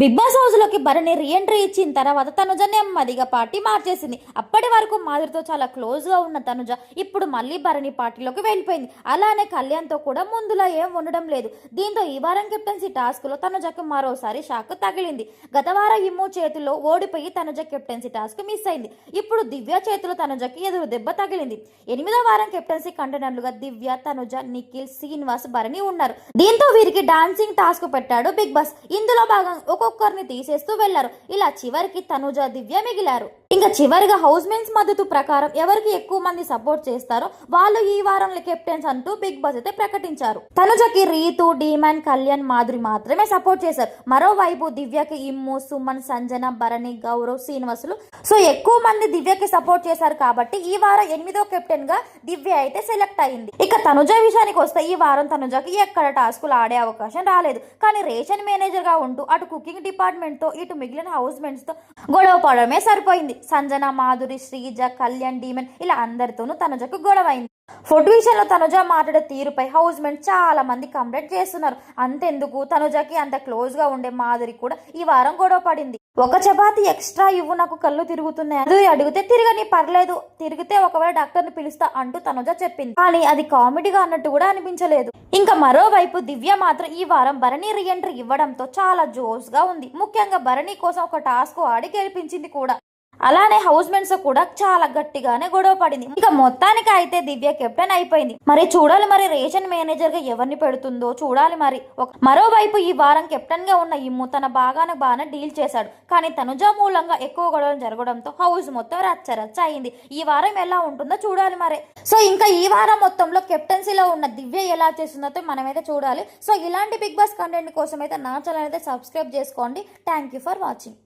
Big boss హౌస్లోకి Bharani reentry ఇచ్చిన తర్వాత తనుజ నెమ్మదిగా పార్టీ మార్చేసింది. అప్పటి వరకు మాధురితో చాలా క్లోజ్గా ఉన్న తనుజ ఇప్పుడు మళ్ళీ భరణి పార్టీలోకి వెళ్ళిపోయింది. అలానే కళ్యాణ్తో కూడా ముందులా ఏం ఉండడం లేదు. దీంతో ఈ వారం కెప్టెన్సీ టాస్క్లో తనుజకు మరోసారి షాక్ తగిలింది. గత వారం ఇమ్ము చేతిలో ఓడిపోయి తనుజ కెప్టెన్సీ టాస్క్ మిస్ అయింది. ఇప్పుడు దివ్య చేతిలో తనుజకి ఎదురు దెబ్బ తగిలింది. ఎనిమిదో వారం కెప్టెన్సీ కంటెనర్లుగా దివ్య తనుజ నిఖిల్ శ్రీనివాస్ భరణి ఉన్నారు. దీంతో వీరికి డాన్సింగ్ టాస్క్ పెట్టాడు బిగ్ బాస్. ఇందులో భాగం ఒక ఒక్కొక్కరిని తీసేస్తూ వెళ్ళారు. ఇలా చివరికి తనుజ దివ్య మిగిలారు. ఇంకా చివరిగా హౌస్ మెన్స్ మద్దతు ప్రకారం ఎవరికి ఎక్కువ మంది సపోర్ట్ చేస్తారో వాళ్ళు ఈ వారంలో కెప్టెన్స్ అంటూ బిగ్ బాస్ అయితే ప్రకటించారు. తనుజకి రీతు డీమాన్ కళ్యాణ్ మాధురి మాత్రమే సపోర్ట్ చేశారు. మరోవైపు దివ్యకి ఇమ్ము సుమన్ సంజన భరణి గౌరవ్ శ్రీనివాసులు. సో ఎక్కువ మంది దివ్యకి సపోర్ట్ చేశారు కాబట్టి ఈ వారం ఎనిమిదో కెప్టెన్గా దివ్య అయితే సెలెక్ట్ అయింది. ఇక తనుజ విషయానికి వస్తే ఈ వారం తనుజకి ఎక్కడ టాస్కులు ఆడే అవకాశం రాలేదు. కానీ రేషన్ మేనేజర్గా ఉంటూ అటు కుకింగ్ డిపార్ట్మెంట్తో ఇటు మిగిలిన హౌస్తో గొడవ పడడమే సరిపోయింది. సంజన మాధురి శ్రీజ కళ్యాణ్ డీమన్ ఇలా అందరితోనూ తనుజకు గొడవ అయింది ఫుడ్ విషయంలో తనుజ మాట్లాడే తీరుపై హౌస్ మేట్ చాలా మంది కంప్లైంట్ చేస్తున్నారు. అంతెందుకు? తనుజకి అంత క్లోజ్గా ఉండే మాధురి కూడా ఈ వారం గొడవ పడింది. ఒక చపాతి ఎక్స్ట్రా ఇవ్వు నాకు కళ్ళు తిరుగుతున్నాయి. అది అడిగితే తిరగని పర్లేదు. తిరిగితే ఒకవేళ డాక్టర్ని పిలుస్తా అంటూ తనుజ చెప్పింది. కానీ అది కామెడీగా అన్నట్టు కూడా అనిపించలేదు. ఇంకా మరోవైపు దివ్య మాత్రం ఈ వారం భరణి రీఎంట్రీ ఇవ్వడంతో చాలా జోస్గా ఉంది. ముఖ్యంగా భరణి కోసం ఒక టాస్క్ ఆడి గెలిపించింది కూడా. అలానే హౌస్ మేట్స్ కూడా చాలా గట్టిగానే గొడవ పడింది. ఇంకా మొత్తానికి అయితే దివ్య కెప్టెన్ అయిపోయింది. మరి చూడాలి మరి రేషన్ మేనేజర్గా ఎవరిని పెడుతుందో చూడాలి మరి. ఒక- మరోవైపు ఈ వారం కెప్టెన్గా ఉన్న ఇమ్ము తన బాగానే బాగానే డీల్ చేశాడు. కానీ తనుజ మూలంగా ఎక్కువ గొడవలు జరగడంతో హౌస్ మొత్తం రచ్చ రచ్చ అయింది. ఈ వారం ఎలా ఉంటుందో చూడాలి మరి. సో ఇంకా ఈ వారం మొత్తంలో కెప్టెన్సీలో ఉన్న దివ్య ఎలా చేస్తుందో మనమైతే చూడాలి. సో ఇలాంటి బిగ్ బాస్ కంటెంట్ కోసం అయితే నా ఛానల్ అయితే సబ్స్క్రైబ్ చేసుకోండి. Thank you for watching.